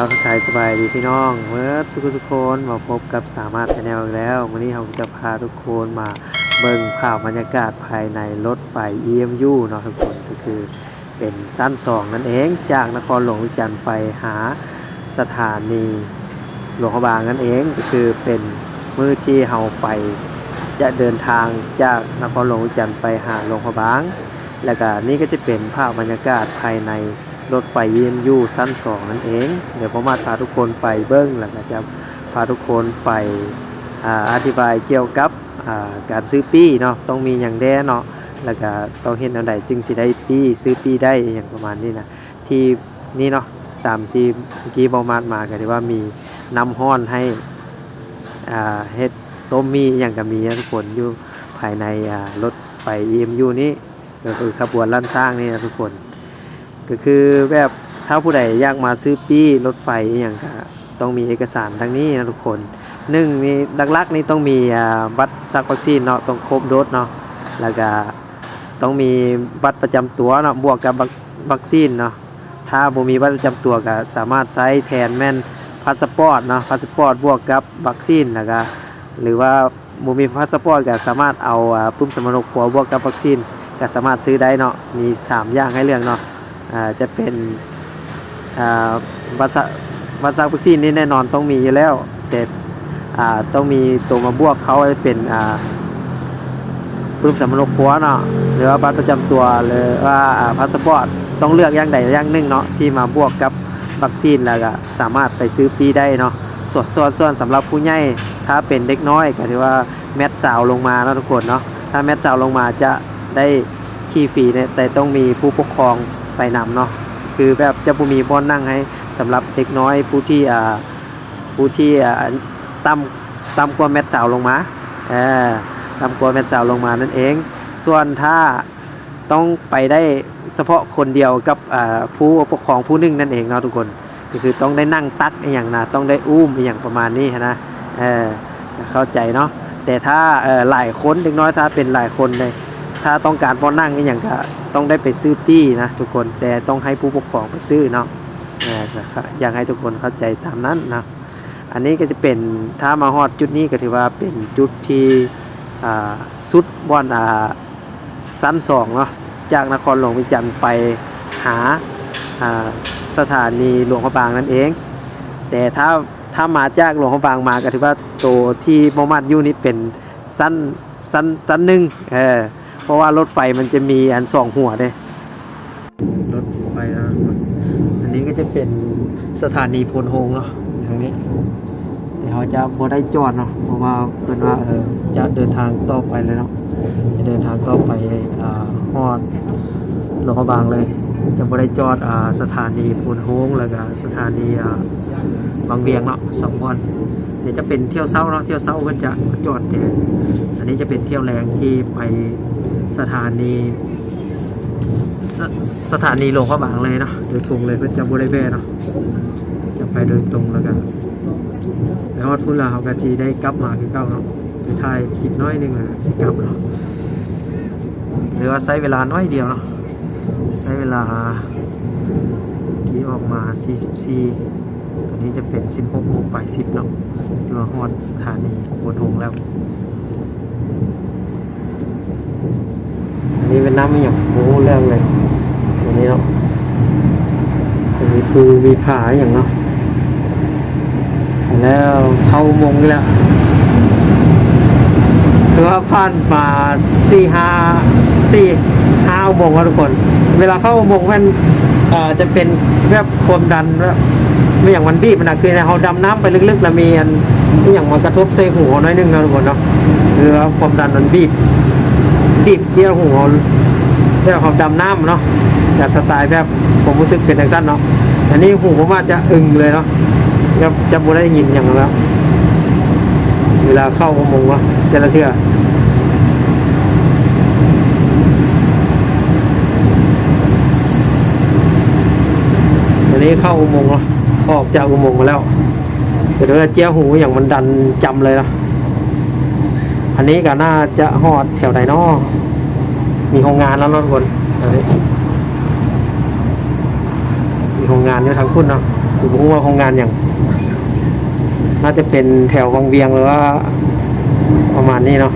เราทักทายสบายดีพี่น้องเมื่อสุขสุคนมาพบกับสามารถชาแนลอีกแล้ว วันนี้เราจะพาทุกคนมาเบิ่งภาพบรรยากาศภายในรถไฟ EMU เนาะทุกคนก็คือเป็นสั้นสองนั่นเองจากนครหลวงวิจันทร์ไปหาสถานีหลวงพระบางนั่นเองก็คือเป็นมือที่เราไป จะเดินทางจากนครหลวงวิจันทร์ไปหาหลวงพระบาง แล้วก็นี่ก็จะเป็นภาพบรรยากาศภายใน รถไฟ EMU สั้นสองนั่นเอง เดี๋ยวผมมาพาทุกคนไปเบิ้งแล้วก็จะพาทุกคนไปออธิบายเกี่ยวกับาการซื้อปี้เนาะต้องมีอย่างแด้เนาะแล้วก็ต้องเห็นอันใดจึงสิได้ปี้ซื้อปี้ได้อย่างประมาณนี้นะที่นี่เนาะตามที่เมื่อกี้บอมาดมาก็ที่ว่ามีน้ำห้อนให้เฮ็ดต้มมีอย่างกับมีนะทุกคนอยู่ภายในรถไฟ EMU นี้ก็คือขบวนลั่นสร้างนี่นะทุกคน ก็คือแบบถ้าผู้ใดอยากมาซื้อปี้รถไฟอย่างก็ต้องมีเอกสารดังนี้นะทุกคนหนึ่งนี่ลักนี่ต้องมีบัตรซักวัคซีนเนาะต้องครบโดสเนาะแล้วก็ต้องมีบัตรประจำตัวเนาะบวกกับวัคซีนเนาะถ้าบ่มีบัตรประจำตัวก็สามารถใช้แทนแม่นพาสปอร์ตเนาะพาสปอร์ตบวกกับวัคซีนแล้วก็หรือว่าบ่มีพาสปอร์ตก็สามารถเอาปุ่มสมรครัวบวกกับวัคซีนก็สามารถซื้อได้เนาะมี 3 อย่างให้เลือกเนาะ จะเป็นวัควัคซีนวัคซีนนี่แน่นอนต้องมีอยู่แล้ว แต่ต้องมีตัวมาบวกเขาจะเป็นอ่าปึ้มสำรกครัวเนาะหรือว่าบัตรประจำตัวหรือว่าพาสปอร์ตต้องเลือกอย่างใดอย่างหนึ่งเนาะที่มาบวกกับวัคซีนแล้วก็สามารถไปซื้อปีได้เนาะส่วนส่วนส่วนสำหรับผู้ใหญ่ถ้าเป็นเด็กน้อยก็ถือว่าแมทสาวลงมาเนาะทุกคนเนาะถ้าแมทสาวลงมาจะได้ขี่ฟรีเนี่ยแต่ต้องมีผู้ปกครอง ไปนำเนาะคือแบบจะบ่มีบอนนั่งให้สำหรับเด็กน้อยผู้ที่อ่าผู้ที่อ่าต่ำต่ำกว่าแมทสาวลงมาเออต่ำกว่าแมทสาวลงมานั่นเอง ส่วนถ้าต้องไปได้เฉพาะคนเดียวกับอ่าผู้ปกครองผู้นึงนั่นเองเนาะทุกคนก็คือต้องได้นั่งตักอย่างนะต้องได้อุ้มอย่างประมาณนี้นะเออเข้าใจเนาะแต่ถ้าเออหลายคนเด็กน้อยถ้าเป็นหลายคนเลย ถ้าต้องการพอนั่งก็อย่างก็ต้องได้ไปซื้อตี้นะทุกคนแต่ต้องให้ผู้ปกครองไปซื้อเนาะออก็อยากให้ทุกคนเข้าใจตามนั้นนะอันนี้ก็จะเป็นถ้ามาฮอดจุดนี้ก็ถือว่าเป็นจุดที่อ่าสุดบอนอ่าสั้นสองเนาะจากนครหลวงวิจันทร์ไปหาอ่าสถานีหลวงพระบางนั่นเอง แต่ถ้าถ้ามาจากหลวงพระบางมาก็ถือว่าตัวที่มอมัดยู่นี่เป็นสั้นสั้นสั้นหนึ่งเออ ราะว่ารถไฟมันจะมีอันสองหัวเด้รถไฟนะอันนี้ก็จะเป็นสถานีพลโฮงเนาะทางนี้เดี๋ยวเขาจะบ่ได้จอดเนาะเพราะว่าเพิ่นว่าเออจะเดินทางต่อไปเลยเนาะจะเดินทางต่อไปอ่าฮอดหลวงพระบางเลยจะบ่ได้จอดอ่าสถานีพลโฮงแล้วก็สถานีอ่าบางเวียงเนาะสองวันเดี๋ยวจะเป็นเที่ยวเช้าเนาะเที่ยวเช้าก็จะจอดแต่อันนี้จะเป็นเที่ยวแรงที่ไป สถานีสสถานีหลวงพระบางเลยเนาะโดยตรงเลยเพื่อจะบริเวณเนาะจะไปโดยตรงแล้วกันแล้ววัดพุ่นลาเขากะจีได้กลับมาคือเก้าเนาะไปทายคิดน้อยนึงอะสิกลับเนาะหรือว่าใช้เวลาน้อยเดียวเนาะใช้เวลาที่ออกมา 44ตอนนี้จะเป็น 16โมงไป10เนาะตัวฮอดสถานีบนหงแล้ว นี้เป็นน้ำไม่หยบโอ้เรื่องเลยอันนี้เนาะอันนี้คือมีขาอย่างเนาะแล้วเข้ามงแล้วคือว่าผ่านมาสี่ห้าสี่ห้าอุโมงครับทุกคน เวลาเข้ามงมันจะเป็นแบบความดันแบบไม่อย่างมันบีบมันนะคือเราดำน้ำไปลึกๆแล้วมีอันไม่อย่างมันกระทบใส่หัวน้อยนึงนะทุกคนเนาะคือความดันมันบีบิบเจียวหัวแบบของดำน้ำเนาะแต่สไตล์แบบผมรู้สึกเป็นอย่างสั้นเนาะอันนี้หูผมว่าจะอึงเลยเนาะจะจะบูได้ยินอย่างแล้ว เวลาเข้าอุโมงวะแต่ละเทื่ออันนี้เข้าอุโมงค์ออกจากอุโมงค์มาแล้วเดี๋ยวจะเจียหูอย่างมันดันจำเลยเนาะ อันนี้ก็น่าจะหอดแถวไดนอมีโรงงานแล้วนาะทุกคนอันนี้มีโรงงานอยู่ทางคุณเนาะคือผมว่าโรงงานอย่างน่าจะเป็นแถววังเวียงหรือว่าประมาณนี้เนาะ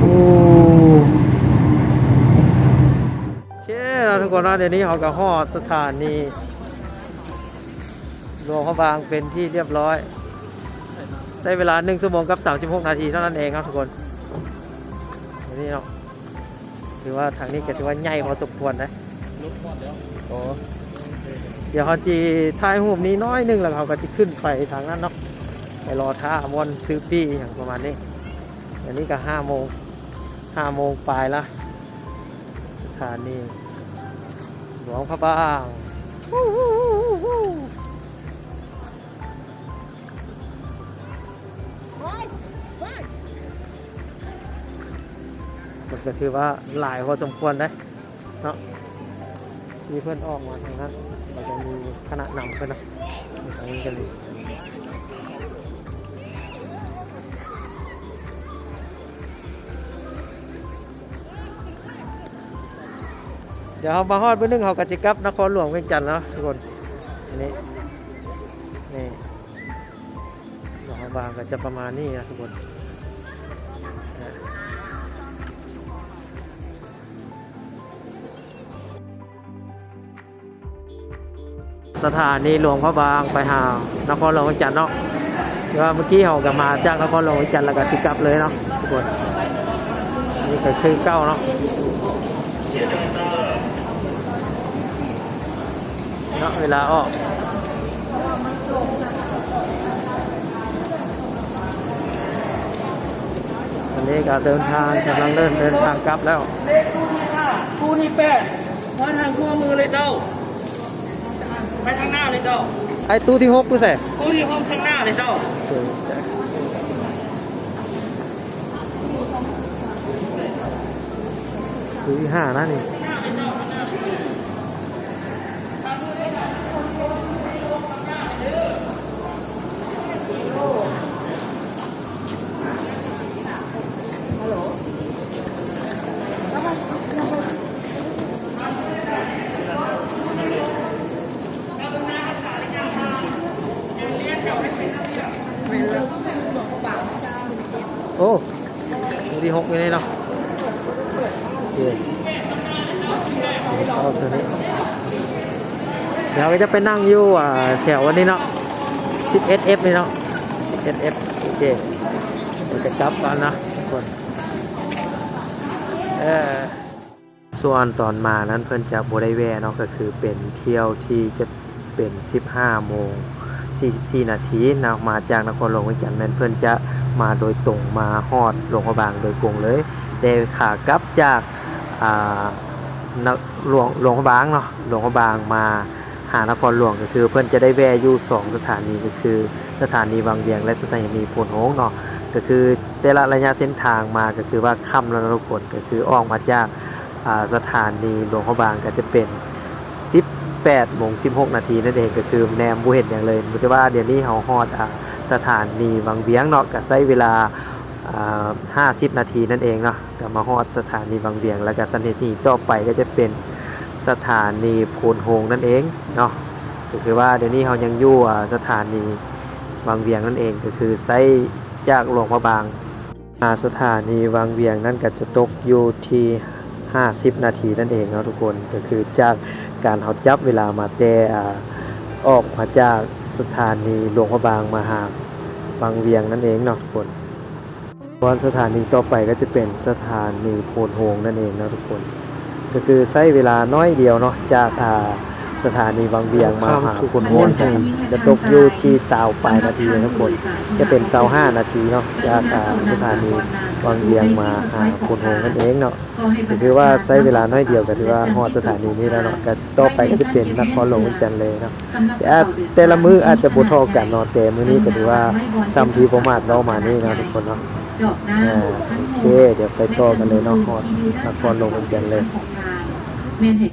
โอ้โอเคเราทุกคนนะเดี๋ยวนี้เขาก็ฮอสถานีหลวงพระบางเป็นที่เรียบร้อยใช้เวลา1ชั่วโมงกับ 36 นาทีเท่านั้นเองครับทุกคนนี้เนาะถือว่าทางนี้ก็ถือว่าใหญ่พอสมควรนะโอ้เดี๋ยวเขาจีถ่ายรูปนี้น้อยหนึงแล้วเขาก็จะขึ้นไปทางนั้นเนาะไปรอท่ามอนซื้อปี้อย่างประมาณนี้อันนี้ก็ห้าโมงห้าโมงปลายละสถานี หลวงพระบางมันก็ถือว่าหลายพอสมควรนะเนาะมีเพื่อนออกมาทางนั้นเราจะมีคณะนำเพื่อนนะทางนี้กันเลย ดี๋ยวเขามาฮอดเพื่อนึงเขากระจิกับนครหลวงเวียงจันทน์แล้วทุกคนอันนี้นี่หลวงพระบางก็จะประมาณนี้นะทุกคนสถานีหลวงพระบางไปหานครหลวงเวียงจันทน์เนาะคือว่าเมื่อกี้เขาก็มาจากนครหลวงเวียงจันทน์แล้วก็สิกลับเลยเนาะทุกคนนี่ก็คือเก้าเนาะเนาะเวลาออกวันนี้ก็เดินทางกำลังเดินเดินทางกลับแล้วเลขตู้นี่ค่ะตู้นี่แปดมาทางขั้วมือเลยเจ้า ไปทางหน้าเลยเจ้า ไอ้ตู้ที่หกกูใส่ตู้ที่ห้องข้างหน้าเลยเจ้าตู้ที่ห้านะนี่ โอ้ตู้ที่ หกอยู่นี่เนาะโอเคเอาตัวนี้เดี๋ยวก็จะไปนั่งอยู่อ่าแถววันนี้เนาะ 11F นี่เนาะ 11F โอเคเดี๋ยวจะกลับกันนะทุกคนเออส่วนตอนมานั้นเพิ่อนจะบได้แวเนาะก็คือเป็นเที่ยวที่จะเป็น 15โมง44 นาทีนะมาจากนครหลวงเวียงจันทน์นั้นเพิ่อนจะ มาโดยตรงมาฮอดหลวงพระบางโดยกงเลยแต่ขากลับจากอ่านหลวงหลวงพระบางเนาะหลวงพระบางมาหานครหลวงก็คือเพิ่อนจะได้แวะอยู่สองสถานีก็คือ สถานีบางเวียงและสถานีโพนโฮงเนาะก็คือแต่ละระยะเส้นทางมาก็คือว่าค่ำแล้วนะทุกคนก็คือออกมาจากอ่าสถานีหลวงพระบางก็จะเป็น 18โมง16 นาทีนั่นเองก็คือแนมบ่เห็นอย่างเลยแต่ว่าเดี๋ยวนี้เฮาฮอดอ่า สถานีบางเวียงเนาะก็ใช้เวลาอ่า50 นาทีนั่นเองเนาะก็มาฮอดสถานีบางเวียง แล้วก็สถานีต่อไปก็จะเป็นสถานีโพนโฮงนั่นเองเนาะก็คือว่าเดี๋ยวนี้เฮายังอยู่สถานีบางเวียงนั่นเองก็คือใช้จากหลวงพระบางมาสถานีบางเวียงนั่นก็จะตกอยู่ที่ 50 นาทีนั่นเองเนาะทุกคนก็คือจากการเขาจับเวลามาแต่ ออกมาจากสถานีหลวงพระบางมาหาบางเวียงนั่นเองเนาะทุกคนส่วนสถานีต่อไปก็จะเป็นสถานีโพนโฮงนั่นเองเนาะทุกคน ก็คือใช้เวลาน้อยเดียวเนาะจากอ่า สถานีบางเวียงมาหาโพนโฮงจะตกอยู่ที่สาวปลายนาทีนะทุกคนจะเป็นเสาห้านาทีเนาะจากอ่าสถานีบางเวียงมาหาโพนโฮงนั่นเองเนาะก็คือว่าใช้เวลาน้อยเดียวก็ถือว่าฮอดสถานีนี้แล้วเนาะก็ต่อไปก็จะเป็นนครหลวงเวียงจันทน์เลยเนาะแต่อาจแต่ละมื้ออาจจะบ่เท่ากันเนาะแต่มื้อนี้ก็ถือว่าซ้ำที่ผมอาจเรามานี่เนาะทุกคนเนาะเจาะหน้าอ่าโอเคเดี๋ยวไปต่อกันเลยเนาะฮอดนครหลวงเวียงจันทน์เลยในโอ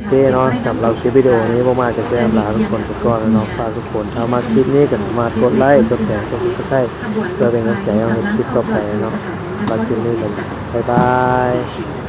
เคเนาะสำหรับคลิปวิดีโอนี้บ่มากจะแชร์ลาทุกคนไปก่อนแล้วเนาะฝากทุกคนถ้ามาคลิปนี้ก็สามารถกดไลค์กดแชร์กดซับสไครต์เพื่อเป็นกำลังใจให้คลิปต่อไปเนาะฝากคลิปนี้กันบ๊ายบาย